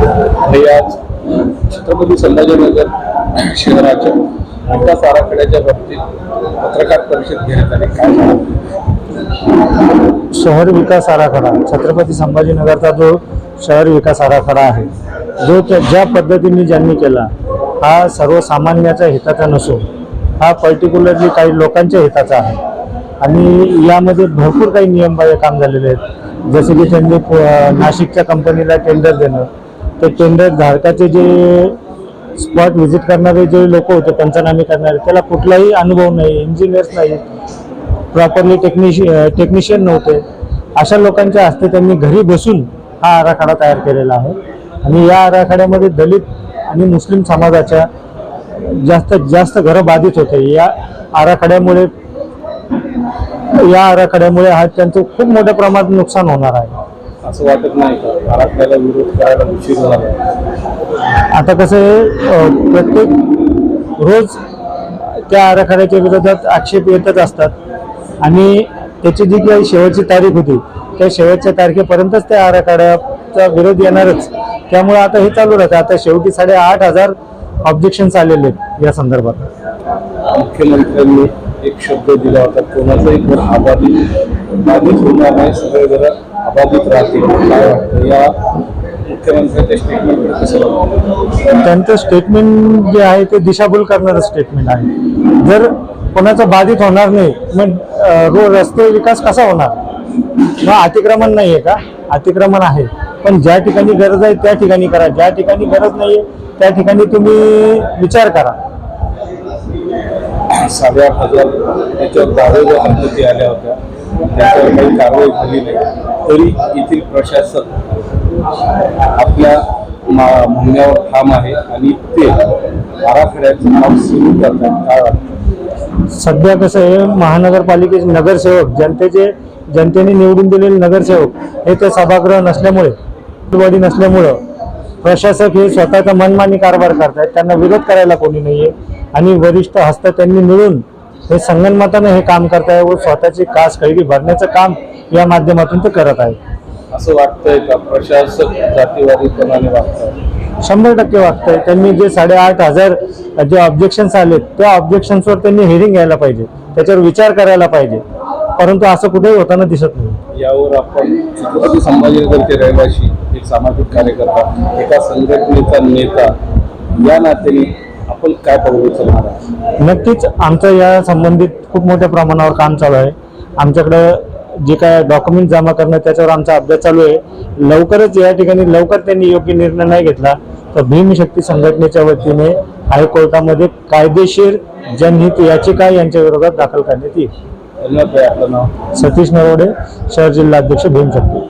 आणि आज छत्रपती संभाजीनगर शहराच्या विकास आराखड्याच्या बाबतीत पत्रकार परिषद घेण्यात आली. काय शहर विकास आराखडा. छत्रपती संभाजीनगरचा जो शहर विकास आराखडा आहे जो त्या ज्या पद्धतीने ज्यांनी केला हा सर्वसामान्याच्या हिताचा नसून हा पर्टिक्युलरली काही लोकांच्या हिताचा आहे. आणि यामध्ये भरपूर काही नियमबाह्य काम झालेले आहेत. जसे की त्यांनी नाशिकच्या कंपनीला टेंडर देणं ते टेंडर धारकाचे जे स्पॉट व्हिजिट करणारे जे लोक होते पंचनामे करणारे त्याला कुठलाही अनुभव नाही इंजिनियर्स नाही प्रॉपरली टेक्निशि टेक्निशियन नव्हते. अशा लोकांच्या हस्ते त्यांनी घरी बसून हा आराखडा तयार केलेला आहे. आणि या आराखड्यामध्ये दलित आणि मुस्लिम समाजाच्या जास्तीत जास्त घरं बाधित होते. या आराखड्यामुळे या आराखड्यामुळे हा त्यांचं खूप मोठ्या प्रमाणात नुकसान होणार आहे. असं वाटत नाही का? आराखड्याला विरोध करायला उशीर झाला आता कसं आहे प्रत्येक रोज त्या आराखड्याच्या विरोधात आक्षेप येतच असतात. आणि त्याची जी काही शेवटची तारीख होती त्या शेवटच्या तारखेपर्यंतच त्या आराखड्याचा विरोध येणारच. त्यामुळे आता हे चालू राहतं. आता शेवटी साडे आठ हजार ऑब्जेक्शन्स आलेले आहेत या संदर्भात. मुख्यमंत्र्यांनी एक शब्द दिला होता कोणाचंही घर अबाधित बाधित होणार नाही. सगळे घर अबाधित राहतील. काय वाटतं? या मुख्यमंत्र्यांच्या कसं त्यांचं स्टेटमेंट जे आहे ते दिशाभूल करणारं स्टेटमेंट आहे. जर कोणाचं बाधित होणार नाही मग रो रस्ते विकास कसा होणार? मग अतिक्रमण नाही आहे का? अतिक्रमण आहे. पण ज्या ठिकाणी गरज आहे त्या ठिकाणी करा. ज्या ठिकाणी गरज नाही आहे त्या ठिकाणी तुम्ही विचार करा. साडेआठ हजार त्याच्यावर दावे ज्या हरकती आल्या होत्या. त्याच्यावर काही कारवाई झाली नाही. तरी येथील प्रशासन आपल्या मा- म्हणण्यावर ठाम आहे आणि ते आराखड्याचं काम सुरू करतात. काय वाटतं? सध्या कसं आहे महानगरपालिकेचे नगरसेवक जनतेचे जनतेने निवडून दिलेले नगरसेवक हे ते सभागृह नसल्यामुळे बॉडी नसल्यामुळं प्रशासक हे स्वतःचा मनमानी कारभार करतायत. त्यांना विरोध करायला कोणी नाहीये. आणि वरिष्ठ हस्त त्यांनी मिळून हे संगनमतानं हे काम करताय व स्वतःची कास कैरी भरण्याचं काम या माध्यमातून ते करत आहेत. असं वाटतंय का? प्रशासक जातीवादीपणाने वागतात शंभर टक्के वागतंय. त्यांनी जे साडेआठ हजार जे ऑब्जेक्शन्स आलेत त्या ऑब्जेक्शन्सवर त्यांनी हेरिंग घ्यायला पाहिजे. त्याच्यावर विचार करायला पाहिजे. परंतु असं कुठेही होताना दिसत नाही. यावर आपण छत्रपती संभाजीनगरचे रहिवासी एक सामाजिक कार्यकर्ता एका संघटनेचा नेता या नात्याने आपण काय पाऊल उचलणार आहात? नक्कीच आमचं या संबंधित खूप मोठ्या प्रमाणावर काम चालू आहे. आमच्याकडं जे काय डॉक्युमेंट जमा करणं त्याच्यावर आमचा अभ्यास चालू आहे. लवकरच या ठिकाणी लवकर त्यांनी योग्य निर्णय नाही घेतला तर भीमशक्ती संघटनेच्या वतीने हायकोर्टामध्ये कायदेशीर जनहित याचिका यांच्या विरोधात दाखल करण्यात येईल. आपलं नाव? सतीश नरोडे शहर जिल्हाध्यक्ष भीमशक्ती